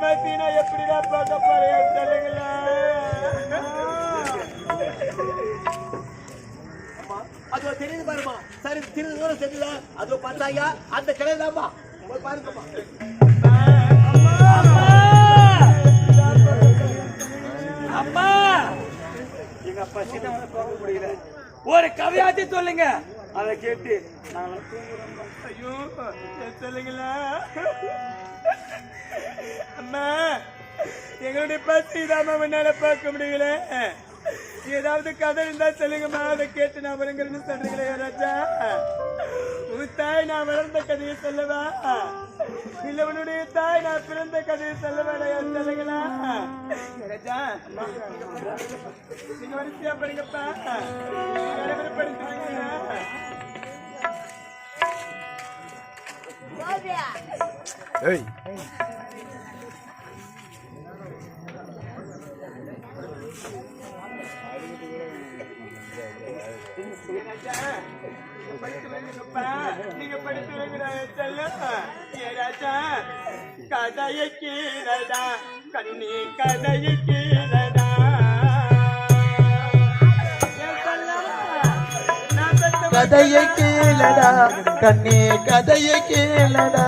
பார்த்தீங்கன்னா எப்படிடா பார்க்க போறேன் சொல்லுங்களேன் அது தெரியுது பாருமா சரி திரு தூரம் தெரியல அது பார்த்தாயா? அந்த தான்மா போய் பாருங்கம்மா. அம்மா! எங்க அப்பா சின்னவனை போக முடியல. ஒரு கவியாத்தி சொல்லுங்க. அதை கேட்டு தூங்குறோம் ஐயோ சொல்லுங்களா அம்மா எங்களுடைய பசி இதாம என்னால பார்க்க முடியல. ஏதாவது கதை இருந்தா சொல்லுங்கம்மா அதை கேட்டு நான் வருங்கிறேன்னு சொல்றீங்களே ராஜா. உன் தாய் நான் வளர்ந்த கதையை சொல்லவா? இல்ல உன்னுடைய தாய் நான் பிறந்த கதையை சொல்லவேடா சொல்லுங்களா ராஜா நீங்க வரிசையா பாருங்கப்பா நீங்க படித்து கதையை கீழடா கண்ணி கதையை கீழடா கதையை கேளடா கண்ணே கதையை கேளடா.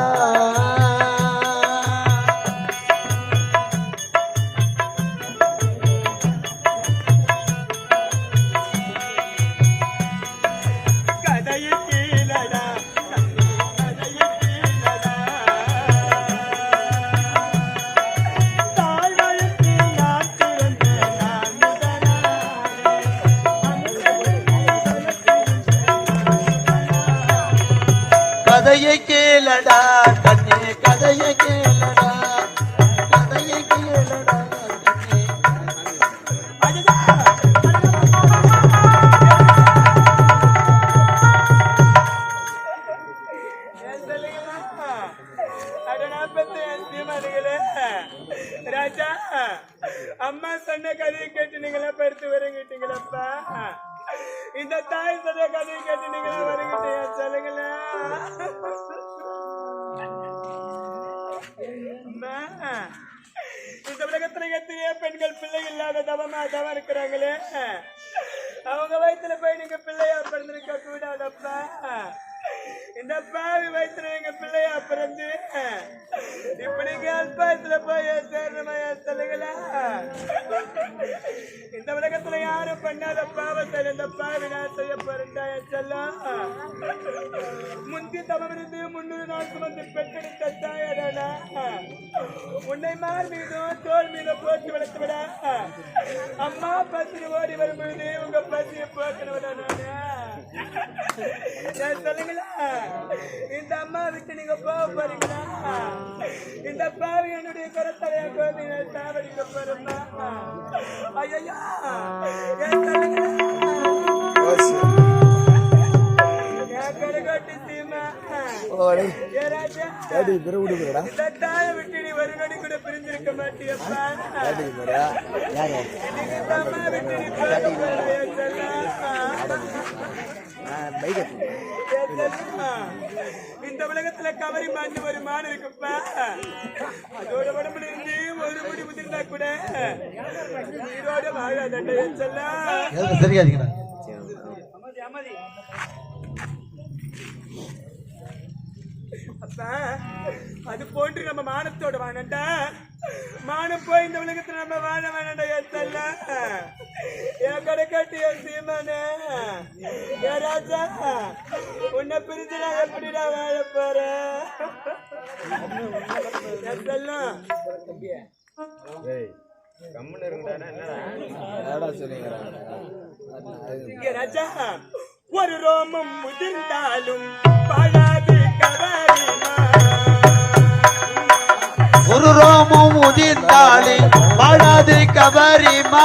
வயிற்றுல போய் நீங்க பிள்ளையா பிறந்திருக்க கூடாதப்ப. இந்த பாவி வயித்துல எங்க பிள்ளையா பிறந்து? இப்படி அல்பாயத்துல போய் சேரணுமையா சொல்லுங்களா இந்த உலகத்துல யாரும் பண்ணாத பாவத்தை இந்த பாவி நான் செய்ய போறேன்டா என் முந்தி தவம் இருந்து முன்னூறு நாள் சுமந்து பெற்றெடுத்த தாயடா உன்னை மார் மீதும் தோல் மீது போட்டு வளர்த்து விட அம்மா பசி ஓடி வரும்பொழுது உங்க பசியை போக்கணுடா நான். சொல்லுங்களா? இந்த அம்மா விட்டு நீங்க போக போறீங்களா? இந்த பாவி என்னுடைய கரத்தலைய கோதி சாவடிக்க போறப்பா? ஐயா சொல்லுங்களா? டாடி பிற விடுங்கடா. தாயை விட்டு நீ ஒரு நொடி கூட பிரிஞ்சிருக்க மாட்டியப்பா? டாடி யாரு இந்த அம்மா விட்டு நீ போக போறியா செல்லம்? நான் பைக் எடுத்து ஏ செல்லம்மா, இந்த உலகத்துல கவரி மாண்டு ஒரு மான் இருக்குப்பா. அதோட உடம்புல இருந்து ஒரு முடி முதிர்ந்தா கூட உயிரோட வாழாதண்ட எதுக்கு சரியாதீங்கடா அமதி அமதி அப்பா அது போன்று நம்ம மானத்தோட வாழண்டா. மானம் போய் இந்த உலகத்துல நம்ம வாழ வேணாண்டா என் செல்ல என் கடைக்காட்டி என் சீமானே. என் ராஜா உன்னை பிரிஞ்சு நான் எப்படிடா வாழ போறேன்? என் செல்லம் என்னடா? சொல்லுங்கடா இங்க ராஜா ஒரு ரோமம் முதிர்ந்தாலும் பாழாது கவரிமா ஒரு ரோமம் உதிர்ந்தாலே பாடாது கபரிமா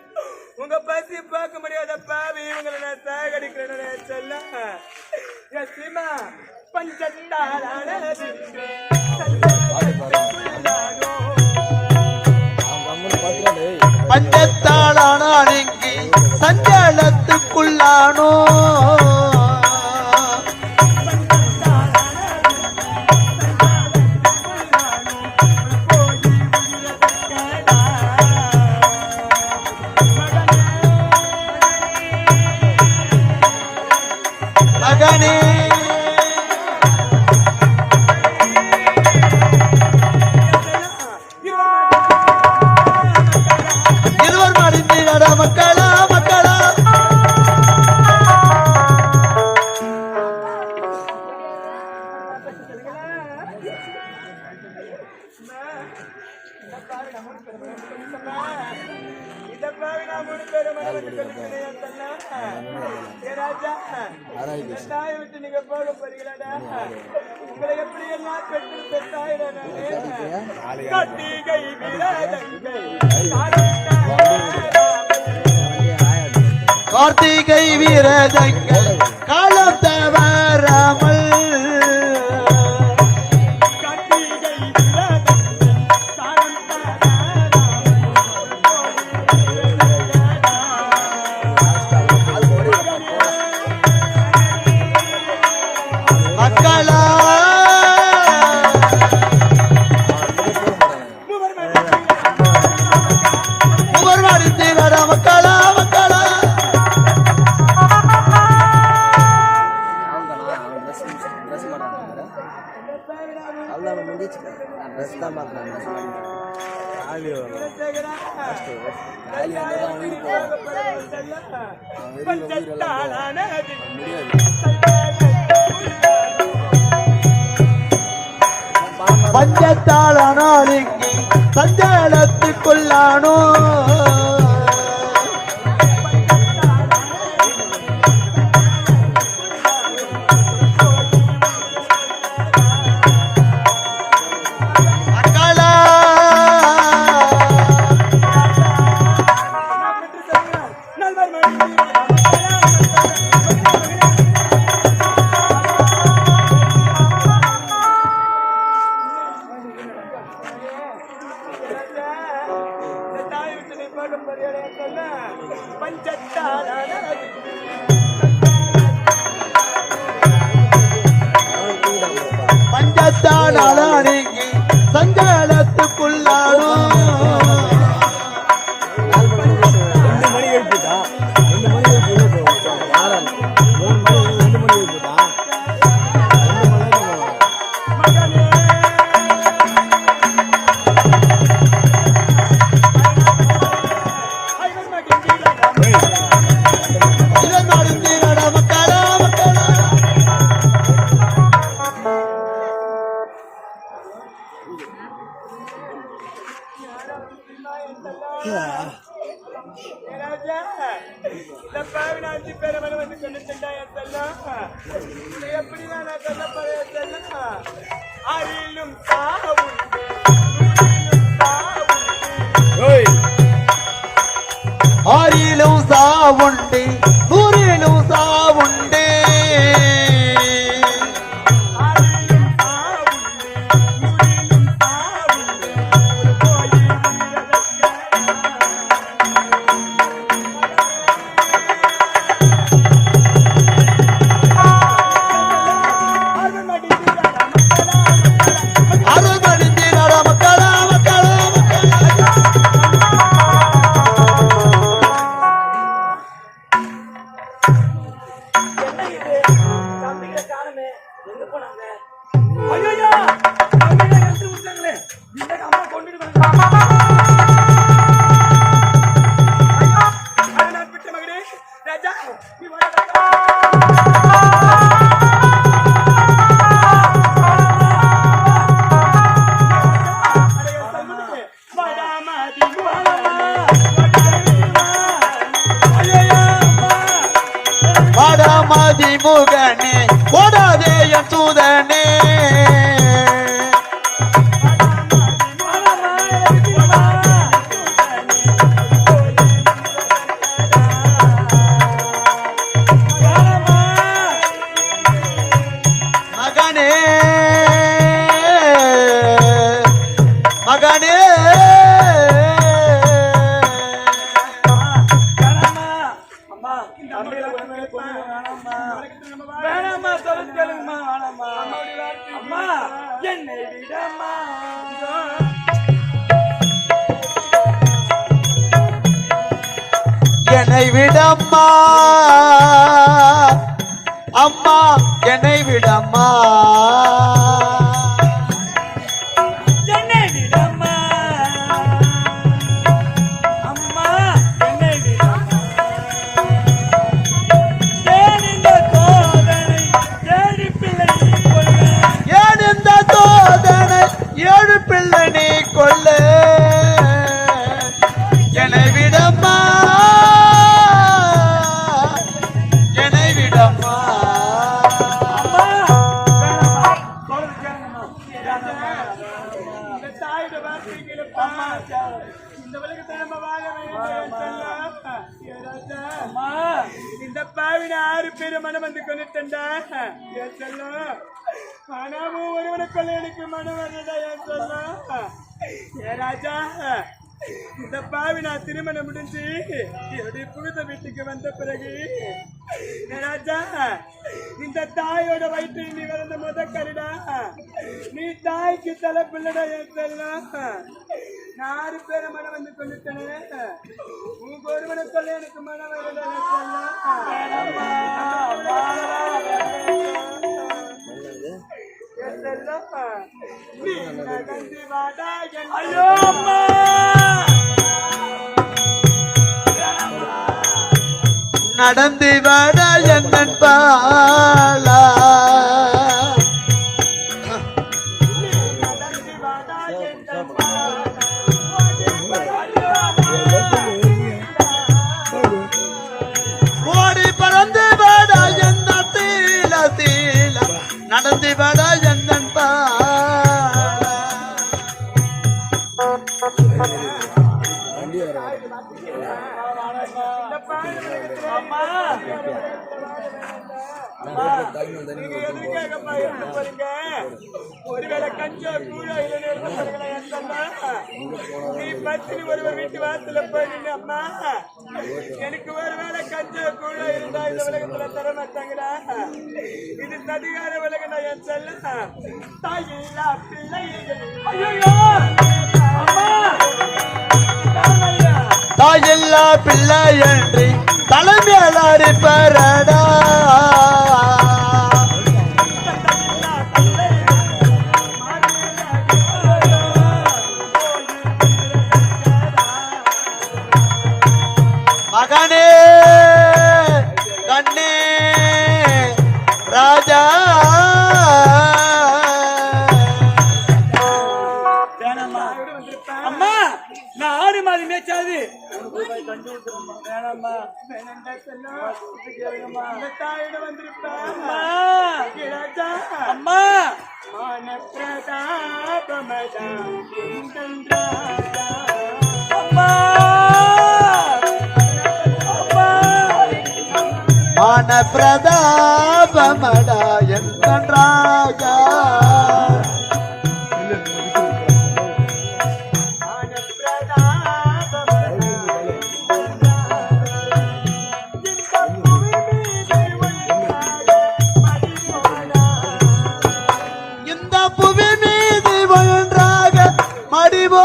உங்க பசி பார்க்க முடியாத பாவி இவங்களை நான் சாகடிக்கிறேன்னு சொல்ல. சீமா பஞ்சத்தாலான பஞ்சத்தாலான அணுங்கி சஞ்சலத்துக்குள்ளானோ? கை வீர காலம் தேவை தத்தாளனார் இங்கே சஞ்சலத்துக்குள்ளானோ மதிமுகனே ஓடாதே என் தூதனே. ராஜா இந்த தாயோட வயிற்றில் நீ வளர்ந்த முத கருடா. நீ தாய்க்கு தலை பிள்ளடா என் செல்லம் பேரை மனம் வந்து கொண்டுட்டேன். உங்க ஒருவனை சொல்ல எனக்கு மனம் வரல நீ நகர்ந்து வாடா ஐயோ அம்மா! நடந்து வர என்னன் பாலா ஒருவேளை கஞ்சா கூழா நீ பத்தினி ஒருவர் வீட்டு வாசல போய் நின்னு அம்மா. எனக்கு ஒருவேளை கஞ்சா கூழா இருந்தா இந்த உலகத்துல தர மாட்டாங்கடா இது சதிகார உலகடா என் செல்ல? தாயில்லா பிள்ளைகள். ஐயோ அம்மா! தாயில்லா. பிள்ளை என்று தலைமையாளர் பரடா அம்மா அம்மா அம்மா மான பிரதாபமடா என் ராஜா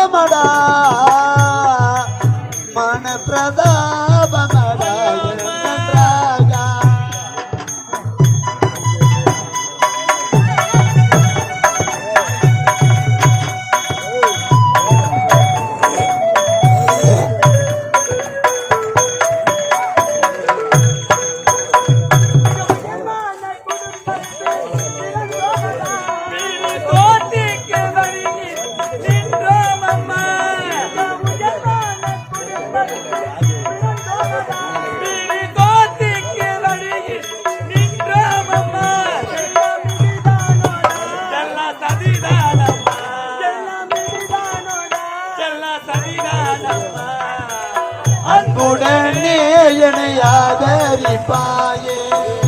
Come mara பாயே.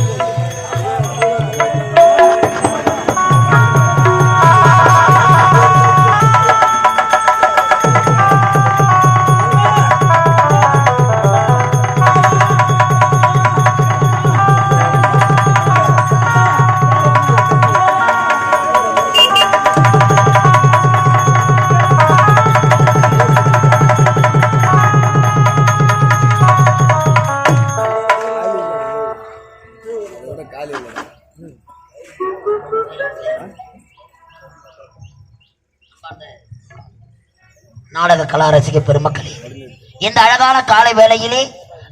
கலா ரசிக பெருமக்களே இந்த அழகான காலை வேளையிலே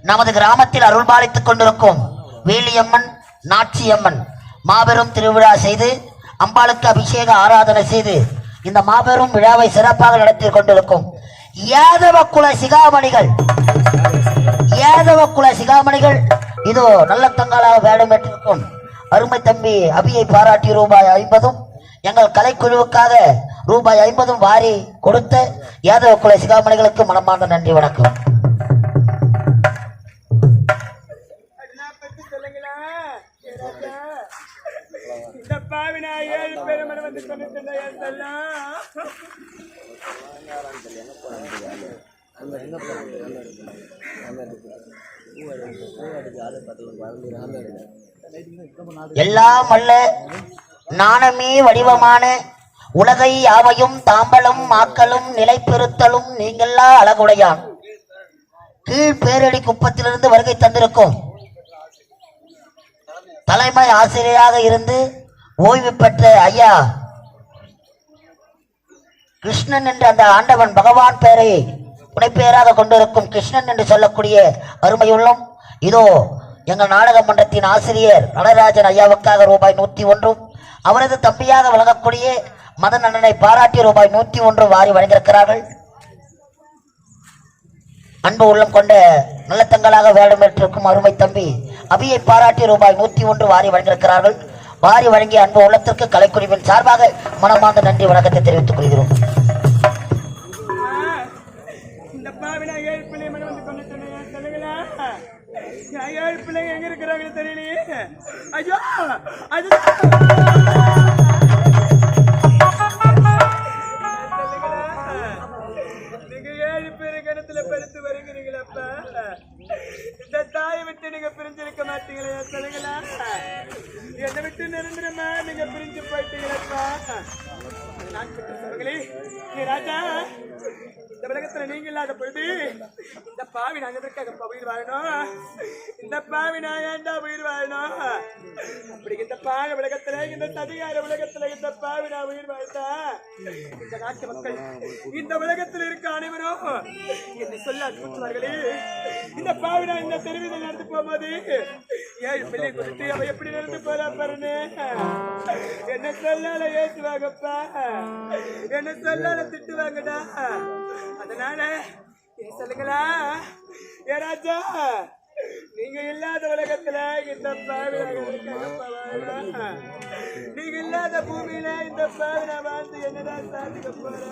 நமது கிராமத்தில் அருள் பாலித்துக் கொண்டிருக்கும் வேலியம்மன் நாச்சியம்மன் மாபெரும் திருவிழா செய்து அம்பாளுக்கு அபிஷேக ஆராதனை செய்து இந்த மாபெரும் விழாவை சிறப்பாக நடத்தி கொண்டிருக்கும் யாதவ குல சிகாமணிகள். யாதவ குல சிகாமணிகள் இதோ நல்ல தங்களாக வேடமேற்றிருக்கும் அருமை தம்பி அபியை பாராட்டி ரூபாய் ஐம்பதும் எங்கள் கலைக்குழுவுக்காக ரூபாய் ஐம்பதும் வாரி கொடுத்த யாதவ குல சிகாமணிகளுக்கு மனமார்ந்த நன்றி வணக்கம். எல்லாம் அல்ல நாணமே வடிவமான உலகை யாவையும் தாம்பலும் மாக்களும் நிலைப்பெறுத்தலும் நீங்களா அழகுடையான். கீழ் பேரடி குப்பத்திலிருந்து வருகை தந்திருக்கும். தலைமை ஆசிரியராக இருந்து ஓய்வு பெற்ற ஐயா கிருஷ்ணன் என்ற அந்த ஆண்டவன் பகவான் பெயரை புனைப்பெயராக கொண்டிருக்கும் கிருஷ்ணன் என்று சொல்லக்கூடிய அருமையுள்ளம். இதோ எங்கள் நாடக மன்றத்தின் ஆசிரியர் நடராஜன் ஐயாவுக்காக ரூபாய் நூற்றி ஒன்றும் அவரது தம்பியாக வழங்கக்கூடிய மதன் அண்ணனை பாராட்டி ரூபாய் நூற்றி ஒன்று வாரி வழங்கியிருக்கிறார்கள். அன்பு உள்ளம் கொண்ட நல்லத்தங்களாக வேடமேற்றிருக்கும் அருமை தம்பி அபியை பாராட்டி ரூபாய் நூற்றி ஒன்று வாரி வழங்கியிருக்கிறார்கள். வாரி வழங்கிய அன்பு உள்ளத்திற்கு கலைக்குழுவின் சார்பாக மனமார்ந்த நன்றி வணக்கத்தை தெரிவித்துக் கொள்கிறோம். இந்த ஏழு பிள்ளை வந்து கொண்டு ஏழு பிள்ளைங்க எங்க இருக்கிறாங்கன்னு தெரியலையே. ஐயோ அது நீங்க ஏழு பேரு கிணத்துல படுத்து வருகிறீங்களப்பா இந்த தாயை விட்டு நீங்க பிரிஞ்சிருக்க மாட்டீங்களே சொல்லுங்களா? என்னை விட்டு நிரந்தரமா நீங்க பிரிஞ்சு போயிட்டீங்களப்பா நான் சொல்லுங்களே. ராஜா இந்த உலகத்துல நீங்க இல்லாத பொழுது இந்த பாவி நாங்க இருக்காங்க உயிர் வாழணும்? இந்த பாவி நாங்க ஏன்டா உயிர் வாழணும்? அப்படி இந்த பாவி உலகத்துல இந்த சதிகார உலகத்துல இந்த பாவி நான் உயிர் வாழ்த்தா இந்த நாட்டு மக்கள் இந்த உலகத்துல இருக்க அனைவரும் என்னை சொல்ல அனுப்புவார்களே இந்த பாவி நான் இந்த தெருவில் நடந்து போகும்போது ஏழு பிள்ளை கொடுத்து அவ எப்படி நடந்து போறா பாருன்னு? என்ன சொல்லால ஏசுவாங்கப்பா என்ன சொல்லால திட்டுவாங்கடா. அதனால சொல்லுங்களா? ஏ ராஜா நீங்க இல்லாத உலகத்துல இந்த நீங்க இல்லாத பூமியில இந்த பாவின நான் வாழ்ந்து என்னதான் சாதிக்க போறேன்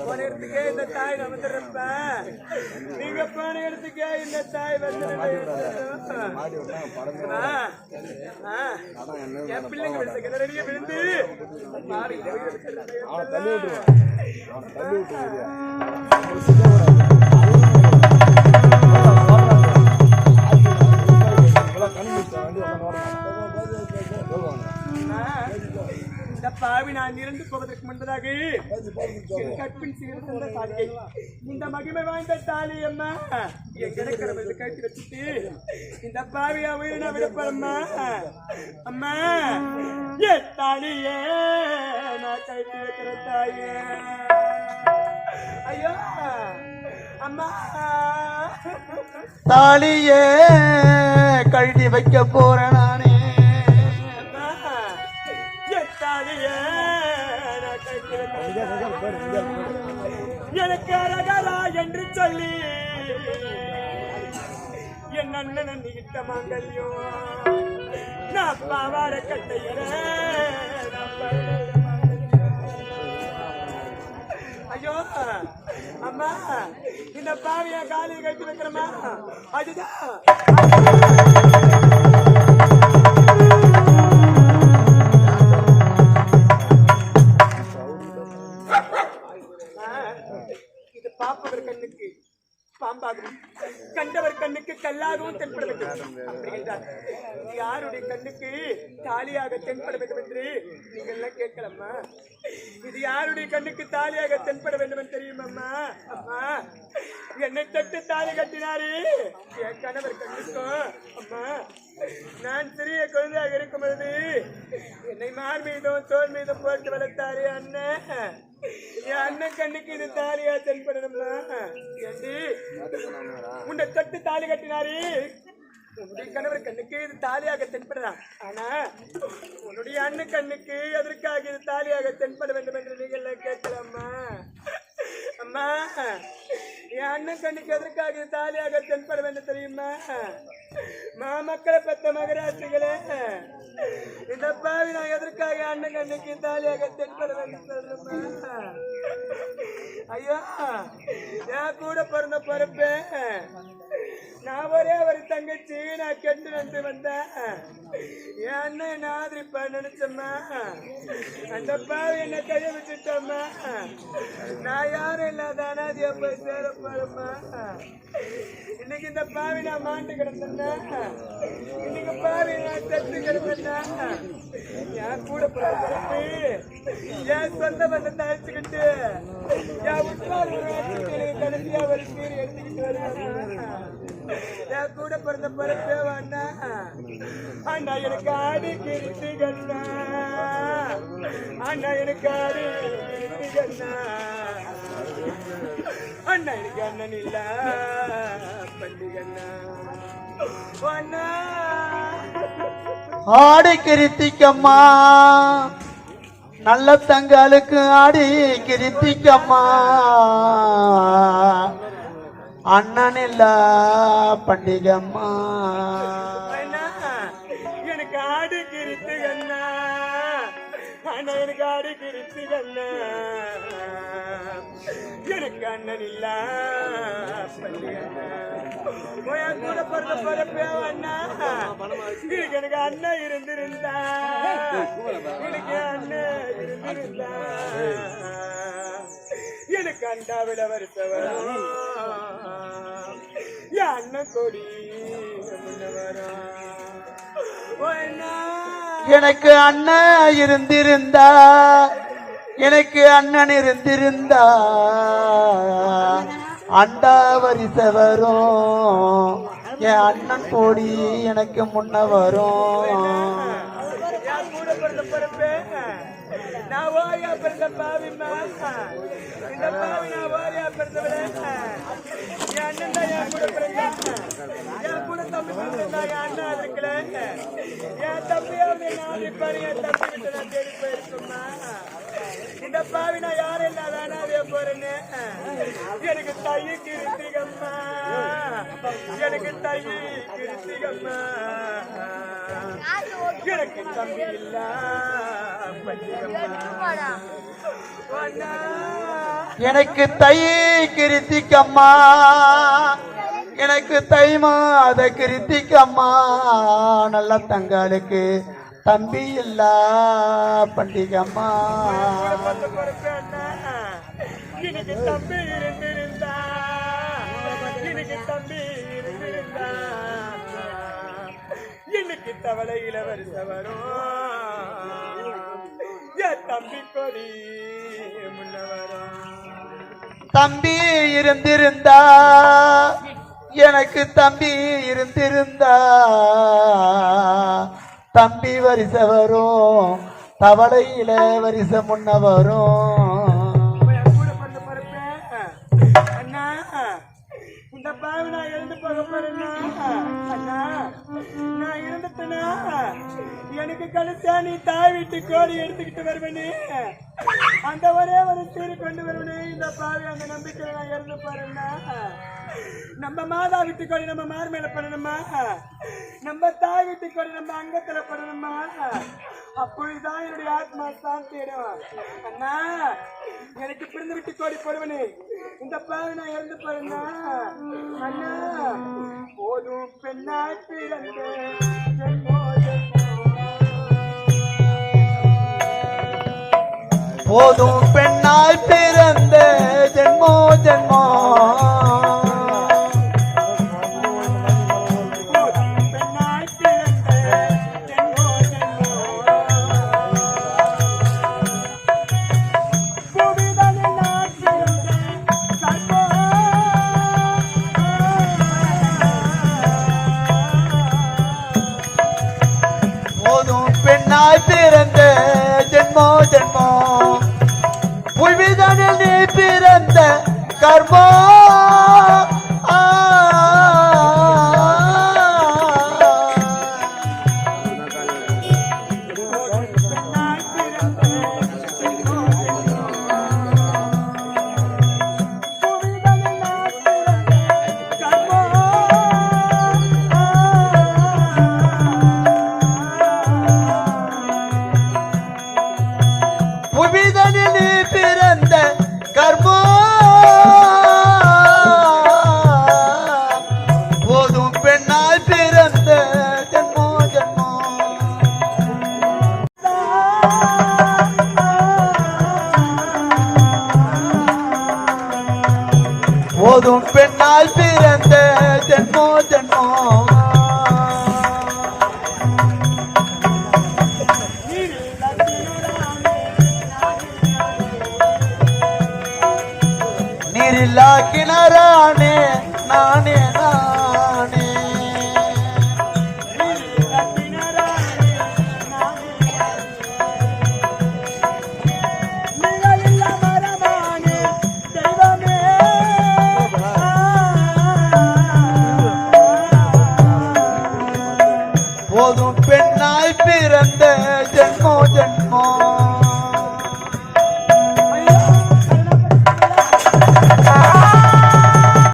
போன இடத்துக்கே இந்த தாய் நான் வந்துடுறப்ப. நீங்க போன இடத்துக்கே இந்த தாய் வந்து என் பிள்ளைங்க விழுந்த விழுந்து மாறி பாவி நான் இறந்து போவதற்கு முன்பதாக கற்பின் சிறந்த இந்த மகிமை வாய்ந்த தாலி அம்மா. என் கிடக்கிறவங்க கட்டி வச்சுட்டு இந்த பாவியா உயிரின விடப்படம்மா அம்மா? ஏ தாலியே நான் வைக்கிற தாயே ஐயோ அம்மா. தாலியே கழட்டி வைக்க போற நானே. எனக்கு அழகரா என்று சொல்லி என் அண்ணன் நீட்ட மாங்கல்யம். நான் பாவாட கட்டையில அம்மா இந்த பாவிய காலையை கட்டி வைக்கிறமா அதுதான். பாம்பாகவும் கண்டவர் கண்ணுக்கு கல்லாகவும் தென்பட வேண்டும். அப்படி யாருடைய கண்ணுக்கு தாலியாக தென்பட வேண்டும் என்று நீங்கள் எல்லாம் கேட்கலம்மா? இது யாருடைய கண்ணுக்கு தாலியாக தென்பட வேண்டும் தெரியுமம்மா? அம்மா என்னை தட்டு தாலி கட்டினாரு. என் கணவர் கண்ணுக்கும் அம்மா நான் சிறிய குழந்தையாக இருக்கும் பொழுது என்னை மார் மீதும் தோல் மீதும் போட்டு வளர்த்தாரு அண்ணன் என் அண்ணன் கண்ணுக்கு இது தாலியா தென்படணும்மா ஏண்டி? உன்னை தொட்டு தாலி கட்டினாரு. உன்னுடைய கணவர் கண்ணுக்கு இது தாலியாக தென்படலாம் ஆனா உன்னுடைய அண்ணன் கண்ணுக்கு எதற்காக இது தாலியாக தென்பட வேண்டும் என்று நீங்கள் கேட்கலாமா அம்மா என் அண்ணன் கண்ணுக்கு எதற்காக இது தாலியாக தென்பட வேண்டும் தெரியுமா? மாமக்களை பெத்த மகராசிகளே இந்த பாவி நான் எதற்காக அண்ணன் கண்ணுக்கு தாலியாக தென்பட வேண்டும் சொல்லுமா ஐயோ என் கூட பிறந்த பொறுப்பு. நான் ஒரே ஒரு தங்கச்சி நான் கெட்டு நின்று வந்தேன். என் அண்ணன் என்ன ஆதரிப்பா நினைச்சம்மா. அந்த பாவி என்ன கைய வச்சுட்டம்மா நான் யாரும் இல்லாத அனாதியா போய் சேர பாருமா இன்னைக்கு இந்த பாவி நான் மாண்டு கிடந்தேன் இன்னைக்கு பாரு நான் செத்து என் கூட பிறப்பு என் சொந்த பந்தத்தை அழைச்சுக்கிட்டு என் உற்றார் உறவினர்களை கடைசியா ஒரு பேர் எடுத்துக்கிட்டு வருவாங்க என் கூட பிறந்த பிறப்பே வேண்டா அண்ணா எனக்கு ஆடி கிருத்தி கண்ணா அண்ணா எனக்கு ஆடி கிருத்தி கண்ணா அண்ணா எனக்கு அண்ணன் இல்ல. பண்டிகண்ணா. ஆடி கிருத்திக்கம்மா. நல்ல தங்களுக்கு ஆடி கிருத்திக்கம்மா. அண்ணன் இல்ல பண்டிகம்மா. எனக்கு ஆடி கிருத்து கண்ணா அண்ணா எனக்கு ஆடி கிருத்து கண்ணா எனக்கு அண்ணன் இல்ல பள்ளி அண்ணா உன் கூட பிறந்த பிறப்பே அண்ணா. இதுக்கு எனக்கு அண்ணன் இருந்திருந்தா. எனக்கு அண்ணன் இருந்திருந்தா. எனக்கு அண்டாவில வருத்த வரும் என் அண்ணன் கொடி அண்ணா. எனக்கு அண்ணன் இருந்திருந்தா. எனக்கு அண்ணன் இருந்திருந்தா. அண்டாவரிச வரும். என் அண்ணன் போடி எனக்கு முன்ன வரும். என் தம்பியா நான் என் தம்பி இப்ப என் தம்பி தேடி போயிருக்குமா இந்த பாவி நான் யாரும் இல்லாத அனாதைய போறேன்னு எனக்கு தை கிருத்திகம்மா. எனக்கு தை கிருத்திகம்மா. எனக்கு தம்பி இல்ல எனக்கு தை கிருத்திக்கம்மா எனக்கு தை மாத கிருத்திக்கம்மா நல்ல தங்களுக்கு தம்பி இல்ல பண்டிகம்மா. எனக்கு தம்பி இருந்திருந்தா. எனக்கு தம்பி இருந்திருந்தா. எனக்கு தவளை இளவரச வரும். என் தம்பி கொடி முன்ன தம்பி இருந்திருந்தா எனக்கு தம்பி இருந்திருந்தா. தம்பி வரிசை வரும் தவளையில வரிசை முன்ன வரும் என் கூட பிறந்த பிறப்பேன். அண்ணா இந்த பாவி நான் எழுந்து போக போறேன்னா? நான் இறந்துட்டேனா எனக்கு கடைசியா நீ தாய் வீட்டு கோடி எடுத்துக்கிட்டு வருவனே. அந்த ஒரே ஒரு சீரி கொண்டு வருவனே. இந்த பாவி அந்த நம்பிக்கையில நான் இறந்து போறேன்னா? நம்ம மாதா வீட்டு நம்ம மார் மேல பண்ணணுமா? நம்ம தாய் வீட்டு நம்ம அங்கத்துல பண்ணணுமா? அப்பொழுதுதான் என்னுடைய ஆத்மா சாந்தி அண்ணா எனக்கு பிறந்து விட்டு கோடி போடுவனே. இந்த பாவை நான் இறந்து பாருங்க அண்ணா போதும் பெண்ணாய் பிறந்த. போதும் பெண்ணாய் பிறந்த. ஜென்மோ ஜென்ம. করবো போதும்